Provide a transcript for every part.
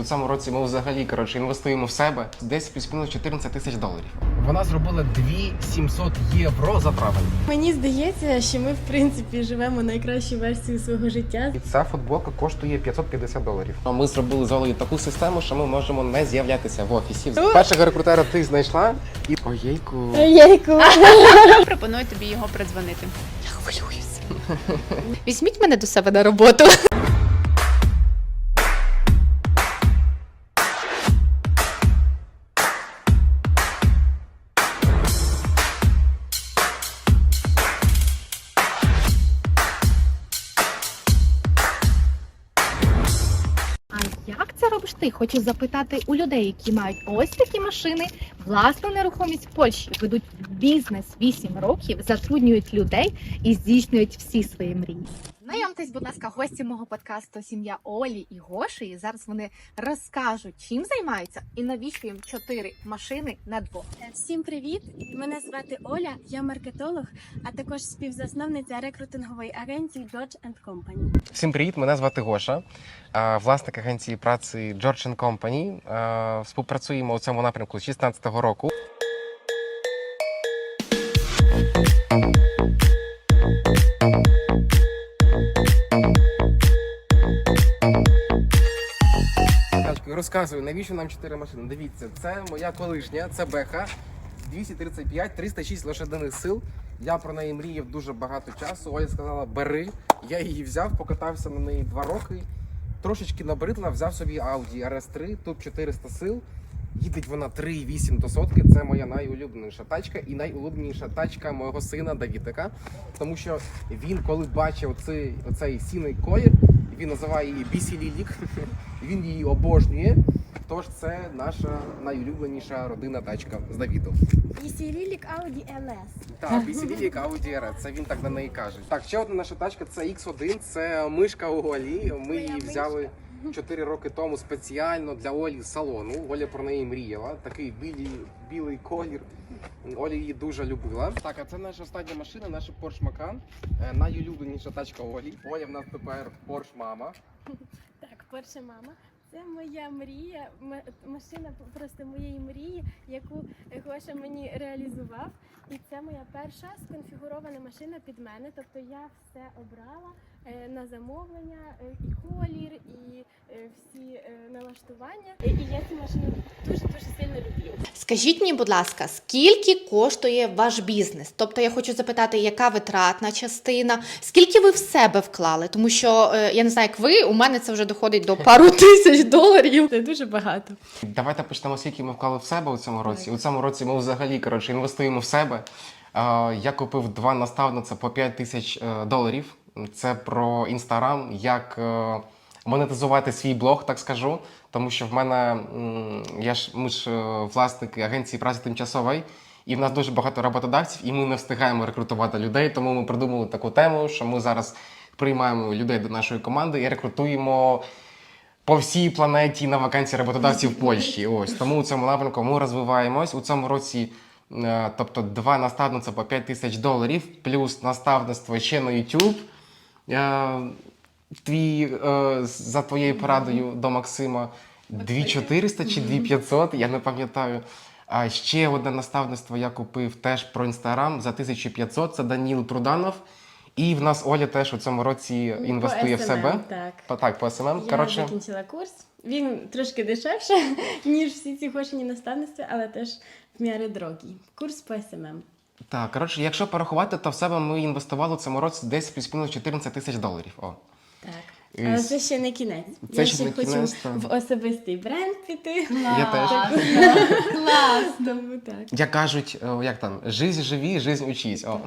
У цьому році ми взагалі коротше інвестуємо в себе десь плюс-мінус 14 тисяч доларів. Вона зробила 2700 євро за травень. Мені здається, що ми в принципі живемо найкращу версію свого життя. І ця футболка коштує 550 доларів. Ми зробили з Олею таку систему, що ми можемо не з'являтися в офісі. Першого рекрутера ти знайшла і оєйку. Єйку. Пропоную тобі його придзвонити. Я хвилююся. Візьміть мене до себе на роботу. Це робиш ти? Хочу запитати у людей, які мають ось такі машини, власну нерухомість в Польщі, ведуть бізнес 8 років, затруднюють людей і здійснюють всі свої мрії. Знайомтесь, будь ласка, гості мого подкасту Сім'я Олі і Гоші. І зараз вони розкажуть, чим займаються і навіщо їм чотири машини на двох. Всім привіт! Мене звати Оля, я маркетолог, а також співзасновниця рекрутингової агенції Dodge Company. Всім привіт! Мене звати Гоша, власник агенції праці George Company. Співпрацюємо у цьому напрямку з 2016 року. Розказую, навіщо нам чотири машини? Дивіться, це моя колишня, це Беха. 235, 306 лошадиних сил. Я про неї мріяв дуже багато часу. Оля сказала, бери. Я її взяв, покатався на неї два роки. Трошечки набридла, взяв собі Audi RS3, тут 400 сил. Їдеть вона 3,8 до сотки. Це моя найулюбленіша тачка і найулюбленіша тачка мого сина Давідика. Тому що він, коли бачив цей, оцей сіний колір, він називає її Бісі Лілік. він її обожнює. Тож це наша найулюбленіша родинна тачка з Давідом. Бісі Лілік Ауді LS. Так, Бісі Лілік Ауді RS, це він так на неї каже. Так, ще одна наша тачка це X1, це мишка у Олі. Ми її взяли 4 роки тому спеціально для Олі з салону. Оля про неї мріяла. Такий білий, білий колір. Оля її дуже любила. Так, а це наша остання машина, наша Porsche Macan. Е, Найулюбленіша тачка Олі. Оля в нас тепер Porsche мама. Так, перша мама. Це моя мрія, машина просто моєї мрії, яку Гоша мені реалізував. І це моя перша сконфігурована машина під мене. Тобто я все обрала на замовлення, е, і колір, і е, всі е, налаштування. І я цю машину дуже дуже сильно люблю. Скажіть мені, будь ласка, скільки коштує ваш бізнес? Тобто я хочу запитати, яка витратна частина, скільки ви в себе вклали? Тому що е, я не знаю, як ви, у мене це вже доходить до пару тисяч доларів. Це дуже багато. Давайте почнемо, скільки ми вклали в себе у цьому році. У цьому році ми взагалі коротше інвестуємо в себе. Е, Я купив два наставниця по 5 тисяч е, доларів. Це про інстаграм, як е, монетизувати свій блог, так скажу. Тому що в мене я ж ми ж е, власники агенції праці тимчасової. І в нас дуже багато роботодавців, і ми не встигаємо рекрутувати людей. Тому ми придумали таку тему, що ми зараз приймаємо людей до нашої команди і рекрутуємо по всій планеті на вакансії роботодавців в Польщі. Ось тому у цьому напрямку ми розвиваємось у цьому році. е, Тобто два наставниця по 5 тисяч доларів, плюс наставництво ще на YouTube. Твій е, за твоєю порадою до Максима 2400 чи 2500, я не пам'ятаю. А ще одне наставництво я купив теж про інстаграм за 1500. Це Даніл Труданов. І в нас Оля теж у цьому році інвестує в SMM, себе. Так. По- Так, по СММ. Я Коротше, закінчила курс. Він трошки дешевше, ніж всі ці гошені наставництва, але теж в мірі дорогий. Курс по СММ. Так, коротше, якщо порахувати, то в себе ми інвестували в цьому році десь плюс-мінус 14 тисяч доларів. О. Так. І Але це ще не кінець. Це Я ще ще не хочу кінець, в особистий бренд піти. Я теж. Клас! Тому так. Як кажуть, о, як там, жизнь живі, жизнь учись. О,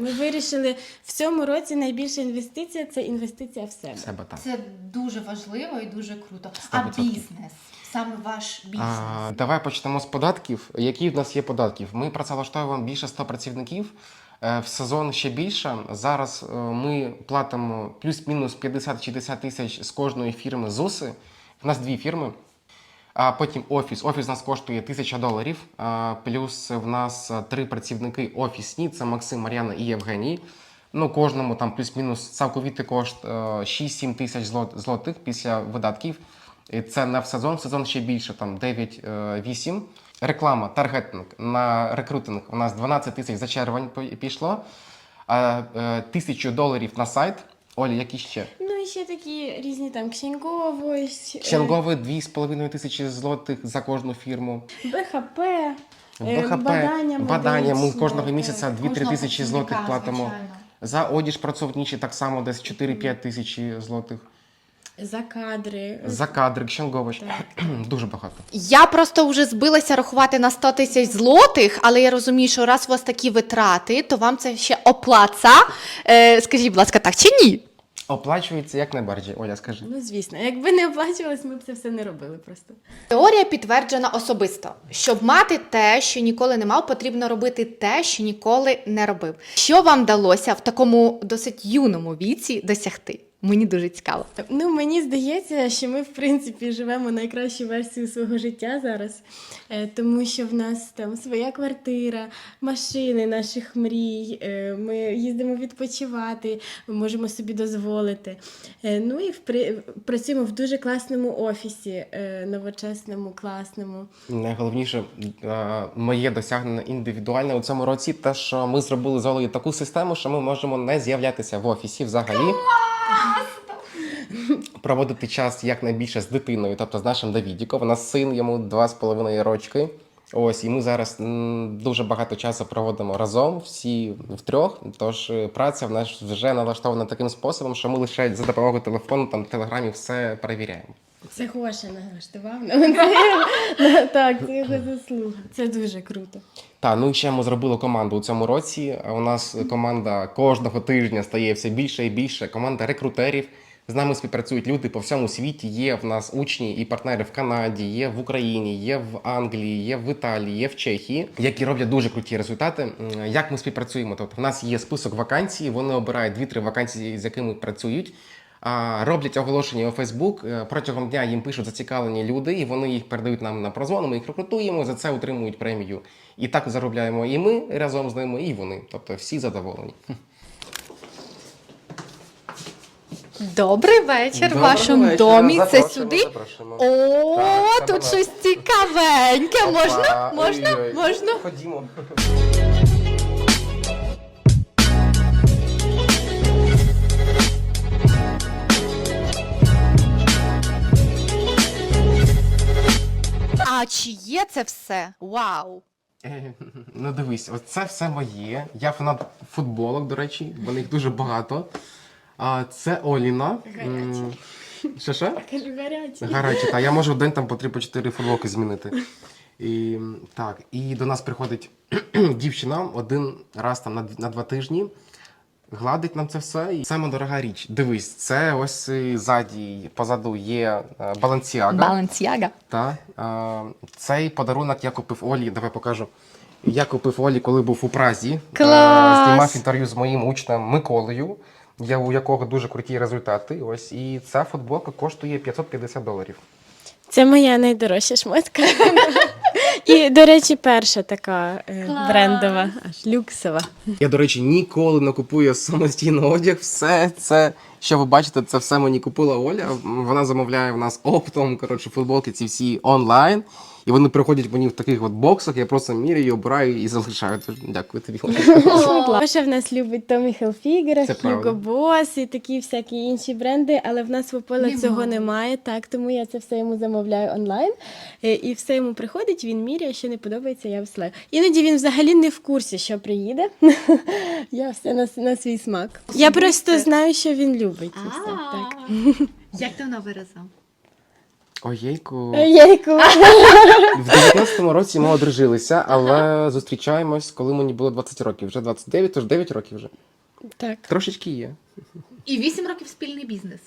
Ми вирішили в цьому році найбільша інвестиція це інвестиція в себе. в себе так. Це дуже важливо і дуже круто. Сто А бізнес, саме ваш бізнес. А, давай почнемо з податків. Які в нас є податків? Ми працевлаштовуємо більше 100 працівників. Е, В сезон ще більше. Зараз е, ми платимо плюс-мінус 50-60 тисяч з кожної фірми ЗУСи. В нас дві фірми. А потім офіс. Офіс у нас коштує 1000 доларів. Плюс в нас е, три працівники офісні: це Максим, Мар'яна і Євгеній. Ну, кожному там плюс-мінус цілковітий кошт е, 6-7 тисяч злотих після видатків. І це не в сезон, в сезон ще більше, там 9-8. Реклама, таргетинг на рекрутинг у нас 12 тисяч за червень пі- пішло, а е, тисячу доларів на сайт. Олі, які ще? Ну і ще такі різні там ксеньковость, е, Ченгове 2,5 тисячі злотих за кожну фірму. БХП, е, БХП, бадання, бадання. Ми кожного місяця 2-3 тисячі злотих платимо. За одіж працовничі так само десь 4-5 тисячі злотих. За кадри. За кадри, Кщенгович. Дуже багато. Я просто вже збилася рахувати на 100 тисяч злотих, але я розумію, що раз у вас такі витрати, то вам це ще оплаца. Е, скажіть, будь ласка, так чи ні? Оплачується як найбарджі. Оля, скажи. Ну, звісно, якби не оплачувалось, ми б це все не робили просто. Теорія підтверджена особисто. Щоб мати те, що ніколи не мав, потрібно робити те, що ніколи не робив. Що вам вдалося в такому досить юному віці досягти? Мені дуже цікаво. Ну, мені здається, що ми, в принципі, живемо найкращу версію свого життя зараз, е, тому що в нас там своя квартира, машини наших мрій, е, ми їздимо відпочивати, можемо собі дозволити. Е, Ну і впри- працюємо в дуже класному офісі, новочесному, класному. Найголовніше моє досягнення індивідуальне у цьому році, те, що ми зробили з Олею таку систему, що ми можемо не з'являтися в офісі взагалі. Проводити час якнайбільше з дитиною, тобто з нашим Давідіком. У нас син йому два з половиною рочки. Ось, і ми зараз дуже багато часу проводимо разом, всі втрьох. Тож е, праця в нас вже налаштована таким способом, що ми лише за допомогою телефону, там телеграмів все перевіряємо. Це Гоша налаштував. Так, це його заслуга. Це дуже круто. Та ну і ще ми зробили команду у цьому році. У нас команда кожного тижня стає все більше і більше. Команда рекрутерів. З нами співпрацюють люди по всьому світі. Є в нас учні і партнери в Канаді, є в Україні, є в Англії, є в Італії, є в Чехії, які роблять дуже круті результати. Як ми співпрацюємо? Тобто, в нас є список вакансій. Вони обирають дві-три вакансії, з якими працюють. Роблять оголошення у Фейсбук. Протягом дня їм пишуть зацікавлені люди, і вони їх передають нам на прозвон. Ми їх рекрутуємо, за це отримують премію. І так заробляємо і ми разом з ними, і вони. Тобто всі задоволені. Добрий вечір в Доброго вашому вечора. домі. Це Запрошуємо, сюди. запрошуємо. О, Так, це тут щось цікавеньке. Можна? Опа, Можна? ой-ой. Можна? Ходімо. Чи є це все? Вау! Е, Ну дивись, оце все моє. Я фанат футболок, до речі, бо них дуже багато. А це Оліна. М, Що що? Кажу, гарячий. Гарячі, та я можу в день там по 3-4 футболки змінити. І, м, так, і до нас приходить дівчина один раз там на, д- на два тижні. Гладить нам це все. І саме дорога річ. Дивись, це ось ззаді, позаду є е, Balenciaga. Балансіага. Та, е, цей подарунок я купив Олі, давай покажу. Я купив Олі, коли був у Празі. Е, Клас! знімав інтерв'ю з моїм учнем Миколою, я, у якого дуже круті результати. Ось, і ця футболка коштує 550 доларів. Це моя найдорожча шмотка. І, до речі, перша така е, Клас. брендова, аж люксова. Я, до речі, ніколи не купую самостійно одяг. Все це, що ви бачите, це все мені купила Оля. Вона замовляє в нас оптом. Коротше, футболки ці всі онлайн. І вони приходять мені в таких от боксах. Я просто міряю, обираю і залишаю. Тож Дякую тобі. Оля. В нас любить Томі Хелфігера. Hugo Boss і такі всякі інші бренди, але в нас в Ополе цього немає, так тому я це все йому замовляю онлайн. Е, І все йому приходить, він міряє, що не подобається, я висилаю. Іноді він взагалі не в курсі, що приїде. Я все на, на свій смак. Я просто знаю, що він любить. і все. Так. Як ти вона виразила? Ojejku. Єйку. В 19-му році ми одружилися, але зустрічаємось, коли мені було 20 років. Вже 29, тож 9 років вже. Так. Трошечки є. І 8 років спільний бізнес.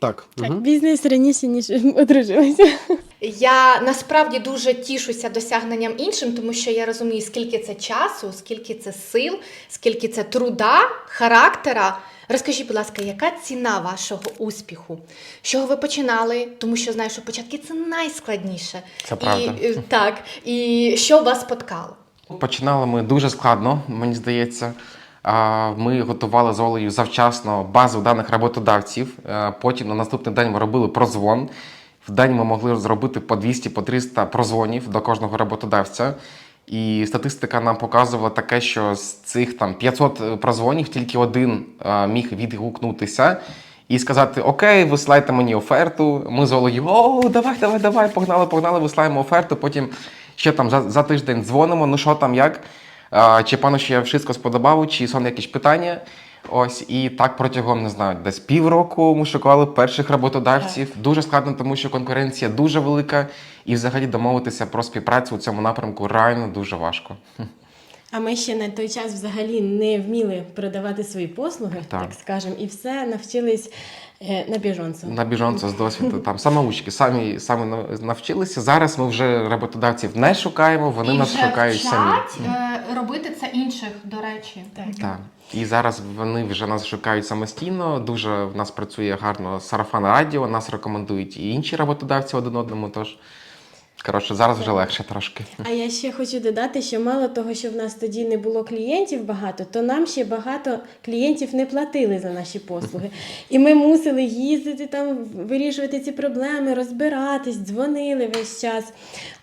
Так. Так, мгм. бізнес раніше, ніж одружилися. Я насправді дуже тішуся досягненням іншим, тому що я розумію, скільки це часу, скільки це сил, скільки це труда, характера. Розкажіть, будь ласка, яка ціна вашого успіху? З чого ви починали? Тому що знаю, що початки це найскладніше. Це правда. І, е, так, і що вас споткало? Починали ми дуже складно, мені здається. Ми готували з Олею завчасно базу даних роботодавців. Е, Потім на наступний день ми робили прозвон. В день ми могли зробити по 200 по 300 прозвонів до кожного роботодавця. І статистика нам показувала таке, що з цих там 500 прозвонів тільки один е, міг відгукнутися і сказати: Окей, висилайте мені оферту. Ми з Олею, о, давай, давай, давай, погнали, погнали, висилаємо оферту. Потім ще там за, за тиждень дзвонимо. Ну що там, як? А, чи пану ще wszystko сподобало, чи сон якісь питання? Ось і так протягом не знаю, десь півроку ми шукали перших роботодавців. Дуже складно, тому що конкуренція дуже велика, і взагалі домовитися про співпрацю у цьому напрямку реально дуже важко. А ми ще на той час взагалі не вміли продавати свої послуги, Так. так, скажемо, і все навчились на біжонце. На біжонце з досвіду там самоучки, самі самі на- навчилися. Зараз ми вже роботодавців не шукаємо, вони нас шукають самі. е, робити це інших, до речі. Так. Так. І зараз вони вже нас шукають самостійно. Дуже в нас працює гарно сарафан радіо, нас рекомендують і інші роботодавці один одному. Тож коротше, зараз вже легше трошки. А я ще хочу додати, що мало того, що в нас тоді не було клієнтів багато, то нам ще багато клієнтів не платили за наші послуги. І ми мусили їздити там, вирішувати ці проблеми, розбиратись, дзвонили весь час.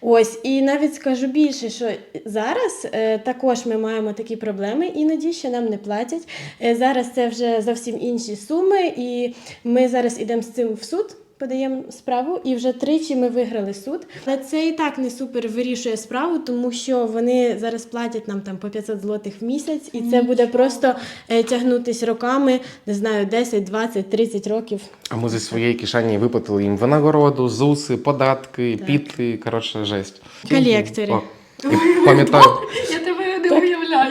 Ось, і навіть скажу більше, що зараз е, також ми маємо такі проблеми, іноді що нам не платять. Е, зараз це вже зовсім інші суми, і ми зараз ідемо з цим в суд. Подаємо справу, і вже тричі ми виграли суд. Але це і так не супер вирішує справу, тому що вони зараз платять нам там по 500 злотих в місяць, і це буде просто е, тягнутись роками, не знаю, 10, 20, 30 років. А ми зі своєї кишені виплатили їм винагороду, ЗУСи, податки, Так. піти. Коротше, жесть. Колектори. Пам'ятаю.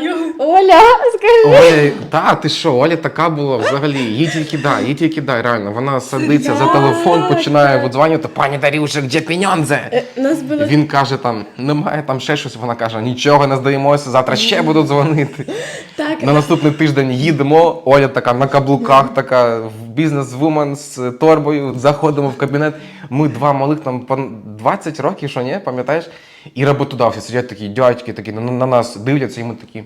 Уявляю. Оля, скажи! Оля, та ти що, Оля така була взагалі. Їй тільки дай, їй тільки дай, реально. Вона садиться за телефон, починає видзвонювати, пані Дарюша, де пеньонзе? Е, Нас було Він каже там, немає там ще щось. Вона каже, нічого не здаємося, завтра ще будуть дзвонити. так. На наступний тиждень їдемо. Оля така на каблуках, така в бізнес-вумен з торбою. Заходимо в кабінет. Ми два малих там по 20 років, що ні, пам'ятаєш? І роботодавці сидять такі дядьки, такі на, на нас дивляться, і ми такі.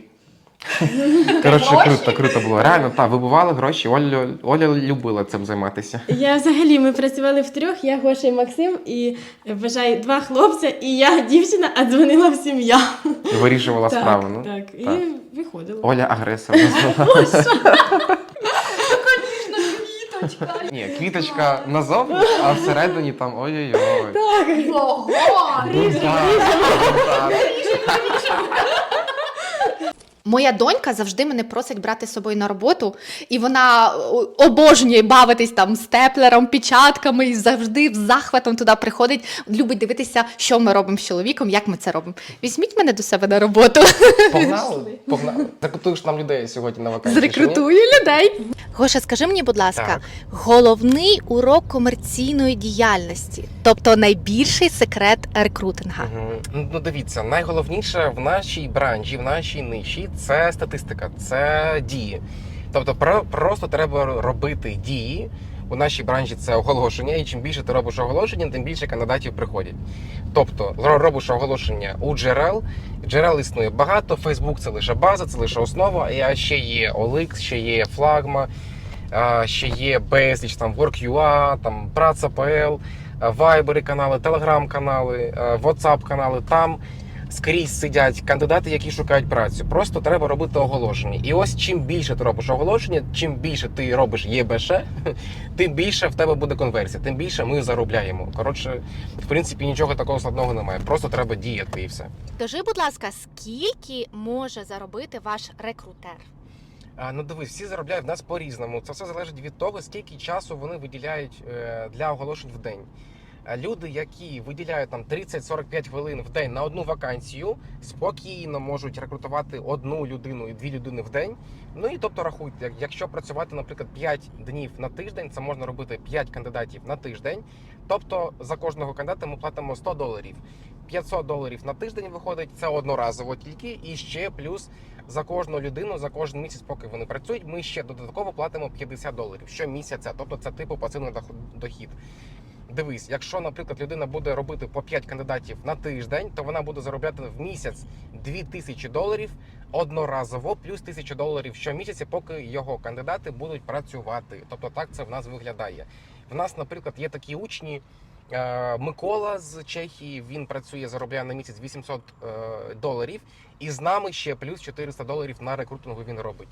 Коротше, круто, круто було. Реально, так, вибивали гроші. Оля, Оля любила цим займатися. Я взагалі ми працювали втрьох, я Гоша і Максим, і вважай, два хлопця, і я дівчина, а дзвонила всім я. Вирішувала так, справу. Ну, так. І так. виходило. Оля агресор. Ні, квіточка назовні, а всередині там ой-ой-ой. Ого! ріжемо бунтар. Моя донька завжди мене просить брати з собою на роботу, і вона обожнює бавитись там степлером, печатками, і завжди з захватом туди приходить. Любить дивитися, що ми робимо з чоловіком, як ми це робимо. Візьміть мене до себе на роботу. Погнали, погнали. Рекрутуєш нам людей сьогодні на вакансії. Зрекрутую людей. Гоша, скажи мені, будь ласка, Так. головний урок комерційної діяльності, тобто найбільший секрет рекрутинга. Мгм. Ну дивіться, найголовніше в нашій бранжі, в нашій ниші це статистика, це дії. Тобто, про, просто треба робити дії. У нашій бранжі це оголошення, і чим більше ти робиш оголошення, тим більше кандидатів приходять. Тобто, робиш оголошення у джерел. Джерел існує багато. Фейсбук це лише база, це лише основа. А ще є OLX, ще є флагма, ще є безліч там Work.ua, там Praca.pl, Viber канали, Telegram канали, WhatsApp канали. Там скрізь сидять кандидати, які шукають працю. Просто треба робити оголошення. І ось чим більше ти робиш оголошення, чим більше ти робиш ЄБШ, тим більше в тебе буде конверсія, тим більше ми заробляємо. Коротше, в принципі, нічого такого складного немає. Просто треба діяти і все. Скажи, будь ласка, скільки може заробити ваш рекрутер? А, ну дивись, всі заробляють в нас по-різному. Це все залежить від того, скільки часу вони виділяють е, для оголошень в день. А Люди, які виділяють там 30-45 хвилин в день на одну вакансію, спокійно можуть рекрутувати одну людину і дві людини в день. Ну і тобто рахуйте, якщо працювати, наприклад, 5 днів на тиждень, це можна робити 5 кандидатів на тиждень. Тобто за кожного кандидата ми платимо 100 доларів. 500 доларів на тиждень виходить, це одноразово тільки, і ще плюс за кожну людину за кожен місяць, поки вони працюють, ми ще додатково платимо 50 доларів щомісяця. Тобто це типу пасивний дохід. Дивись, якщо, наприклад, людина буде робити по 5 кандидатів на тиждень, то вона буде заробляти в місяць 2000 доларів одноразово, плюс 1000 доларів щомісяця, поки його кандидати будуть працювати. Тобто так це в нас виглядає. В нас, наприклад, є такі учні. Е, Микола з Чехії він працює, заробляє на місяць 800 е, доларів, і з нами ще плюс 400 доларів на рекрутингу він робить.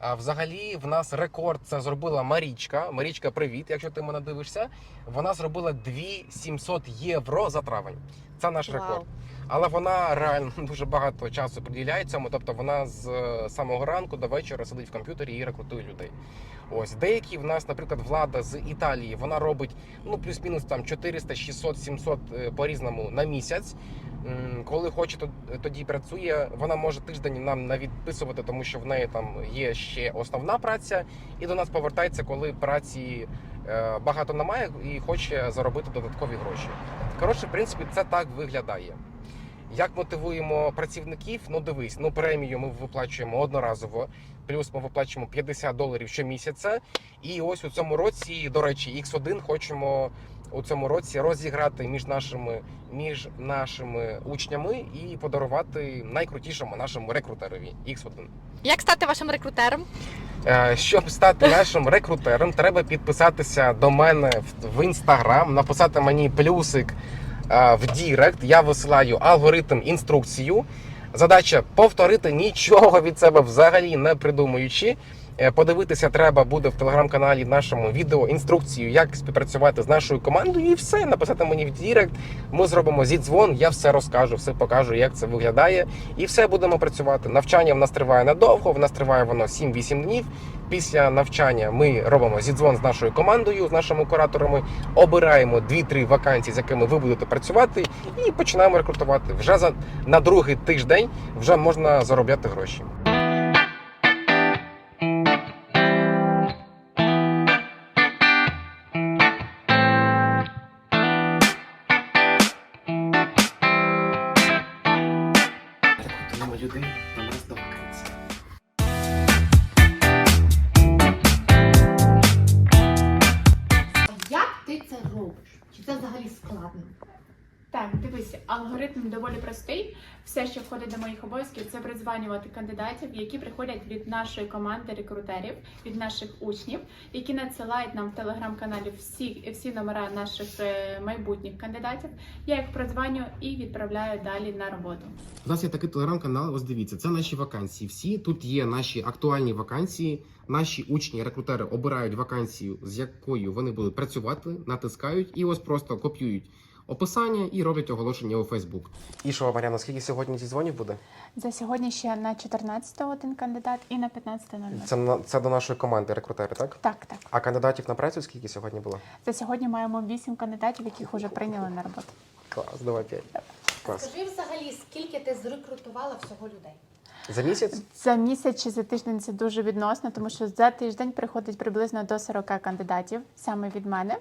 А взагалі, в нас рекорд це зробила Марічка. Марічка, привіт, якщо ти мене дивишся. Вона зробила 2700 євро за травень. Це наш Вау. рекорд. Але вона реально дуже багато часу приділяє цьому. Тобто вона з е, самого ранку до вечора сидить в комп'ютері і рекрутує людей. Ось деякі в нас, наприклад, влада з Італії, вона робить ну плюс-мінус там 400, 600, 700 е, по різному на місяць. Коли хоче, то тоді працює. Вона може тиждень нам не відписувати, тому що в неї там є ще основна праця, і до нас повертається, коли праці е, багато немає і хоче заробити додаткові гроші. Коротше, в принципі, це так виглядає. Як мотивуємо працівників? Ну дивись, ну премію ми виплачуємо одноразово, плюс ми виплачуємо 50 доларів щомісяця. І ось у цьому році, до речі, X1 хочемо у цьому році розіграти між нашими між нашими учнями і подарувати найкрутішому нашому рекрутерові X1. Як стати вашим рекрутером? Е, Щоб стати нашим рекрутером, треба підписатися до мене в- інстаграм, написати мені плюсик е, в Дірект. Я висилаю алгоритм інструкцію. Задача повторити нічого від себе взагалі не придумуючи. Е, Подивитися треба буде в телеграм-каналі нашому відео інструкцію, як співпрацювати з нашою командою, і все написати мені в Дірект. Ми зробимо зідзвон, я все розкажу, все покажу, як це виглядає, і все будемо працювати. Навчання в нас триває недовго, в нас триває воно 7-8 днів. Після навчання ми робимо зідзвон з нашою командою, з нашими кураторами, обираємо 2-3 вакансії, з якими ви будете працювати, і починаємо рекрутувати. Вже за на другий тиждень вже можна заробляти гроші. Робиш? Чи це взагалі складно? Так, дивись, алгоритм доволі простий. Все, що входить до моїх обов'язків, це призванювати кандидатів, які приходять від нашої команди рекрутерів, від наших учнів, які надсилають нам в телеграм-каналі всі, всі номера наших е, майбутніх кандидатів. Я їх прозваню і відправляю далі на роботу. У нас є такий телеграм-канал. Ось дивіться, це наші вакансії. Всі тут є наші актуальні вакансії. Наші учні, рекрутери обирають вакансію, з якою вони будуть працювати, натискають і ось просто копіюють описання і роблять оголошення у Фейсбук. І що, Мар'яна, скільки сьогодні зі дзвонів буде? За сьогодні ще на 14 один кандидат і на 15.00. Це на це до нашої команди рекрутери, так? Так, так. А кандидатів на працю скільки сьогодні було? За сьогодні маємо 8 кандидатів, яких вже прийняли на роботу. Клас, давай п'ять. Клас. Скажи взагалі, скільки ти зрекрутувала всього людей? За місяць? За місяць чи за тиждень це дуже відносно, тому що за тиждень приходить приблизно до 40 кандидатів саме від мене.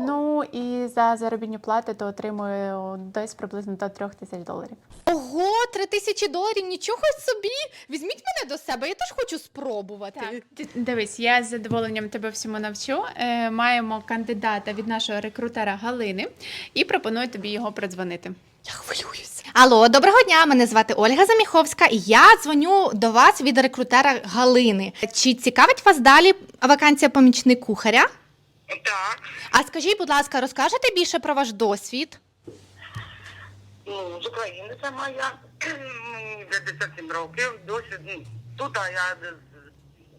Ну і за заробітні плати то отримую десь приблизно до 3 тисяч доларів. Ого, три тисячі доларів, нічого собі! Візьміть мене до себе, я теж хочу спробувати. Дивись, я з задоволенням тебе всьому навчу. Е, маємо кандидата від нашого рекрутера Галини і пропоную тобі його продзвонити. Я хвилююсь. Алло, доброго дня. Мене звати Ольга Заміховська, і я дзвоню до вас від рекрутера Галини. Чи цікавить вас далі вакансія помічник кухаря? Так, А скажіть, будь ласка, розкажете більше про ваш досвід? ну, з України сама я. Мені 57 років, досі ну, тут а я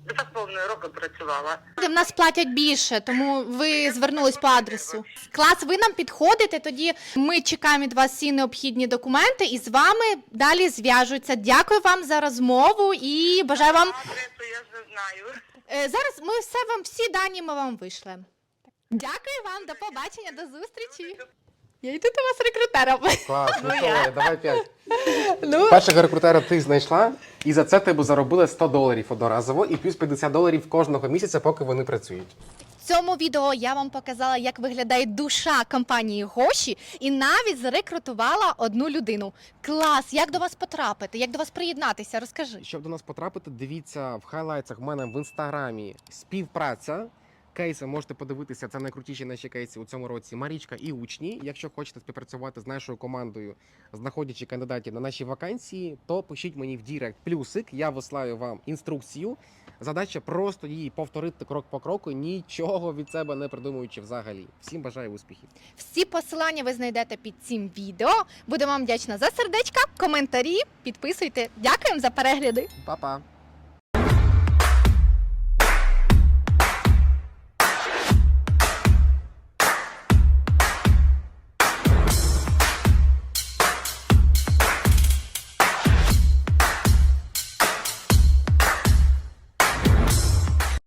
так повної року працювала. В нас платять більше, тому ви звернулись по адресу. Клас, ви нам підходите. Тоді ми чекаємо від вас всі необхідні документи і з вами далі зв'яжуться. Дякую вам за розмову і бажаю вам. Адресу я вже знаю. Е, Зараз ми все вам всі дані ми вам вишлемо. Дякую вам, до побачення, до зустрічі. Я йду до вас рекрутером. Клас, ну що, давай п'ять. Ну, Першого рекрутера ти знайшла, і за це тебе заробили 100 доларів одноразово і плюс 50 доларів кожного місяця, поки вони працюють. В цьому відео я вам показала, як виглядає душа компанії Гоші, і навіть зарекрутувала одну людину. Клас! Як до вас потрапити? Як до вас приєднатися? Розкажи. Щоб до нас потрапити, дивіться в хайлайтсах в мене в інстаграмі співпраця. Кейси можете подивитися, це найкрутіші наші кейси у цьому році. Марічка і учні. Якщо хочете співпрацювати з нашою командою, знаходячи кандидатів на наші вакансії, то пишіть мені в Дірект плюсик. Я вислаю вам інструкцію. Задача просто її повторити крок по кроку, нічого від себе не придумуючи взагалі. Всім бажаю успіхів. Всі посилання ви знайдете під цим відео. Буду вам вдячна за сердечка, коментарі. Підписуйте. Дякуємо за перегляди. Па-па!